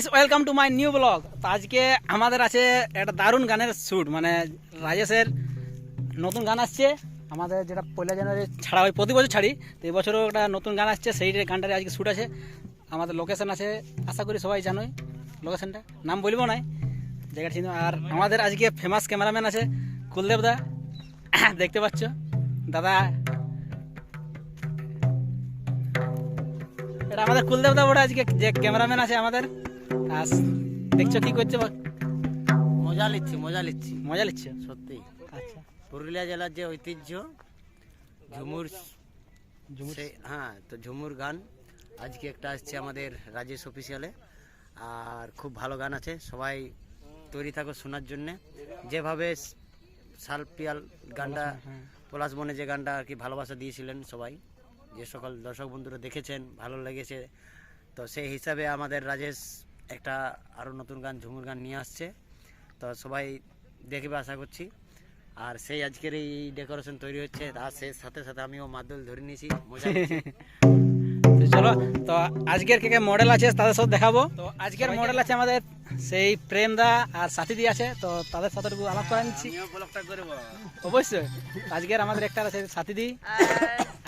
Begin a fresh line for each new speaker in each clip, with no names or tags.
Guys welcome to my new blog তো আজকে আমাদের আছে একটা দারুণ গানের শ্যুট মানে রাজেশের নতুন গান আসছে। আমাদের যেটা পয়লা জানুয়ারি ছাড়া হয়, প্রতি বছর ছাড়ি, তো এই বছরও একটা নতুন গান আসছে, সেই গানটার আজকে শ্যুট আছে। আমাদের লোকেশন আছে, আশা করি সবাই জানোই লোকেশনটা নাম বলব নাই, জায়গাটা চিনো। আর আমাদের আজকে ফেমাস ক্যামেরাম্যান আছে, কুলদেব দা। দেখতে পাচ্ছ, দাদা। এটা আমাদের কুলদেব দা বড় আজকে যে ক্যামেরাম্যান আছে আমাদের। আর দেখছ কি করছে
মজা নিচ্ছি মজা নিচ্ছি
মজা নিচ্ছে
সত্যি।
আচ্ছা।
পুরুলিয়া জেলার যে ঐতিহ্য ঝুমুর সে- হ্যাঁ তো ঝুমুর গান। আজকে একটা আসছে আমাদের রাজেশ অফিসিয়ালে আর খুব ভালো গান আছে। সবাই তৈরি থাকো শোনার জন্যে। যেভাবে সালপিয়াল গানটা
হ্যাঁ।
পলাশ বনে যে গানটা আর কি ভালোবাসা দিয়েছিলেন সবাই। যে সকল দর্শক বন্ধুরা দেখেছেন ভালো লেগেছে। তো সেই হিসাবে আমাদের রাজেশ একটা আরও নতুন গান ঝুমুর গান নিয়ে আসছে। তো সবাই দেখবে আশা করছি। আর সেই আজকের এই ডেকোরেশন তৈরি হচ্ছে আর সেই সাথে সাথে আমিও মাদুল ধরে নিয়েছি। মজা
চলো তো আজকের কে কে মডেল আছে তাদের সাথে দেখাবো। তো আজকের মডেল আছে আমাদের সেই প্রেম দা আর সাথী দি আছে তো তাদের সাথে একটু আলাপ করে নিচ্ছি। অবশ্যই। আজকের আমাদের একটা আছে সাথী দি।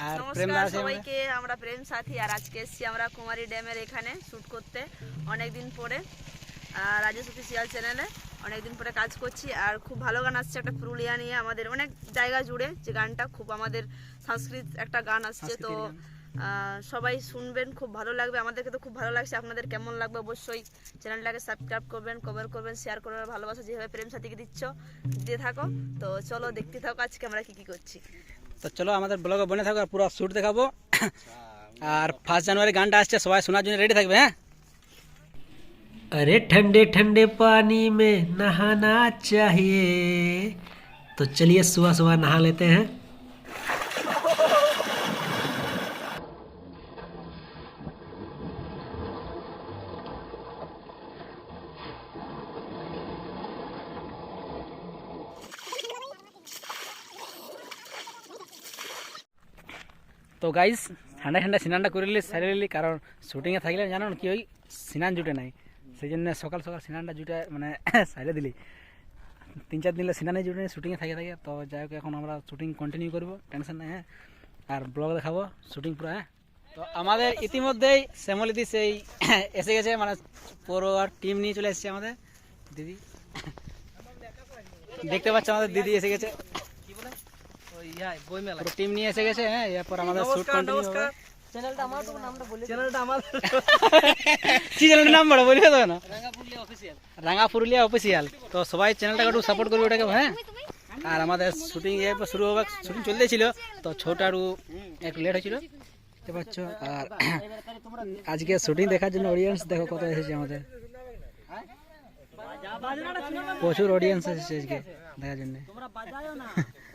আর
নমস্কার সবাইকে আমরা প্রেম সাথী আর আজকে এসেছি আমরা কুমারী ড্যামের এখানে শুট করতে অনেকদিন পরে রাজেশ অফিসিয়াল চ্যানেলে অনেকদিন পরে কাজ করছি আর খুব ভালো গান আসছে একটা পুরুলিয়া নিয়ে আমাদের অনেক জায়গা জুড়ে যে গানটা খুব আমাদের সংস্কৃত একটা গান আসছে তো সবাই শুনবেন খুব ভালো লাগবে আমাদেরকে তো খুব ভালো লাগছে আপনাদের কেমন লাগবে অবশ্যই চ্যানেলটাকে সাবস্ক্রাইব করবেন কভার করবেন শেয়ার করবেন ভালোবাসা যেভাবে প্রেম সাথীকে দিচ্ছ দিয়ে থাকো তো চলো দেখতে থাকো আজকে আমরা কি কি করছি।
তো চলো আমাদের ব্লগে বনে থাকো আর পুরো শ্যুট দেখাবো আর ফার্স্ট জানুয়ারি গানটা আসছে সবাই শোনার জন্য রেডি থাকবে হ্যাঁ
अरे ठंडे ठंडे पानी में नहाना चाहिए तो चलिए सुबह सुबह नहा लेते हैं
তো গাইস ঠান্ডা ঠান্ডা স্নানটা করে নিলি সারি নিলি, কারণ শুটিংয়ে থাকলে জানো কি ওই স্নান জুটে নাই। সেই জন্য সকাল সকাল স্নানটা জুটে মানে সাইডে দিলি। তিন চার দিন স্নানে জুটে শুটিংয়ে থাকে থাকে। তো যাই হোক, এখন আমরা শুটিং কন্টিনিউ করব টেনশন নাই হ্যাঁ? আর ব্লগ দেখাবো শুটিং পুরো হ্যাঁ? তো আমাদের ইতিমধ্যেই শ্যামলিদি সেই এসে গেছে মানে পুরো টিম নিয়ে চলে এসেছে আমাদের। দিদি। দেখতে পাচ্ছ আমাদের দিদি এসে গেছে। পুরো টিম নিয়ে এসে গেছে হ্যাঁ এরপর আমাদের শুট কন্টিনিউ কি চ্যানেলটার নাম বড় বলবে তো না রাঙা পুরুলিয়া অফিসিয়াল তো সবাই চ্যানেলটাকে একটু সাপোর্ট করবে ওটাকে হ্যাঁ? আর আমাদের শুটিং এরপর শুরু হবে শুটিং চলতেছিল তো ছোটা একটু একটু লেট হয়েছিল। দেখতে পাচ্ছ আর আজকে শুটিং দেখার জন্য অডিয়েন্স দেখো কত এসেছে আমাদের। প্রচুর অডিয়েন্স এসেছে আজকে দেখার জন্য।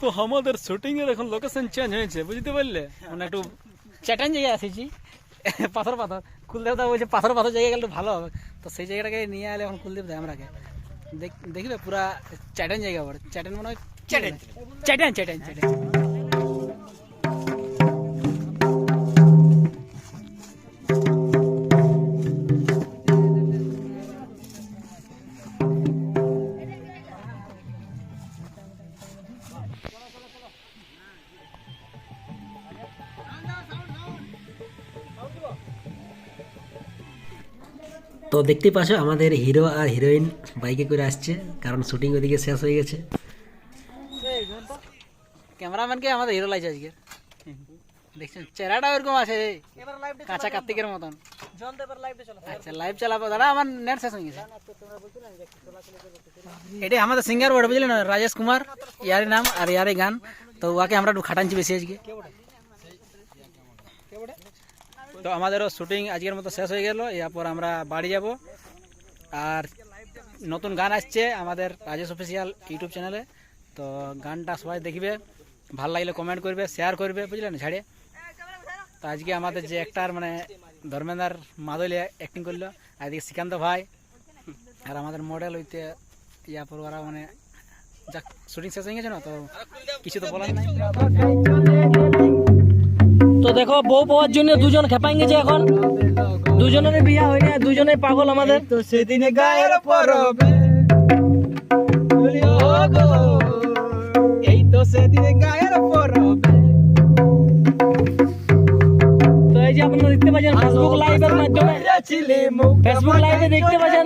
তো আমাদের শুটিং এর এখন লোকেশন চেঞ্জ হয়েছে বুঝতে পারলে মানে একটু চ্যাটান জায়গায় এসেছি পাথর পাথর কুলদেবদা বলছে পাথর পাথর জায়গায় গেলে একটু ভালো হবে তো সেই জায়গাটাকে নিয়ে এলে এখন কুলদেব দেয় আমরাকে দেখ- দেখবে পুরা চ্যাটান জায়গা পড়ে চ্যাটান মনে হয় চ্যাটান চ্যাটান চ্যাটান চ্যাটান
তো দেখতে পাচ্ছ আমাদের হিরো আর হিরোইন বাইকে করে আসছে কারণ শুটিং ওদিকে শেষ হয়ে গেছে।
ক্যামেরাম্যানকে আমাদের হিরো লাগছে আজকে। দেখছেন চেহারাটা ওরকম আছে। কাঁচা কার্তিকের মতন। আচ্ছা লাইভ চালাবো। দাদা আমার নেট শেষ হয়ে গেছে। এটাই আমাদের সিঙ্গার বড় বুঝলেন? না, রাজেশ কুমার ইয়ারের নাম আর ইয়ারে গান। তো ওকে আমরা একটু খাটানছি বেশি আজকে। তো আমাদেরও শুটিং আজকের মতো শেষ হয়ে গেল, এরপর আমরা বাড়ি যাব। আর নতুন গান আসছে আমাদের রাজেশ অফিসিয়াল ইউটিউব চ্যানেলে তো গানটা সবাই দেখবে, ভালো লাগলে কমেন্ট করবে শেয়ার করবে, বুঝলেন? ঝাড়ে তো আজকে আমাদের যে একটার মানে ধর্মেন্দার মাদলি অ্যাক্টিং করল, আর এদিকে শ্রীকান্ত ভাই। আর আমাদের মডেল হইতে ইয়া পর ওরা মানে যাক, শুটিং শেষ হয়ে গেছে না, তো কিছু তো বলার নাই।
তো দেখো বউ পাওয়ার জন্য দুজন খেপাই গেছে এখন। দুজনের বিয়া হয়নি আর দুজনে পাগল আমাদের।
তো সেদিনে গায়ের পরবে। এই তো সেদিনে গায়ের পরবে।
তো এই যে আপনারা দেখতে পাচ্ছেন ফেসবুক লাইভের মাধ্যমে। ফেসবুক লাইভে দেখতে পাচ্ছেন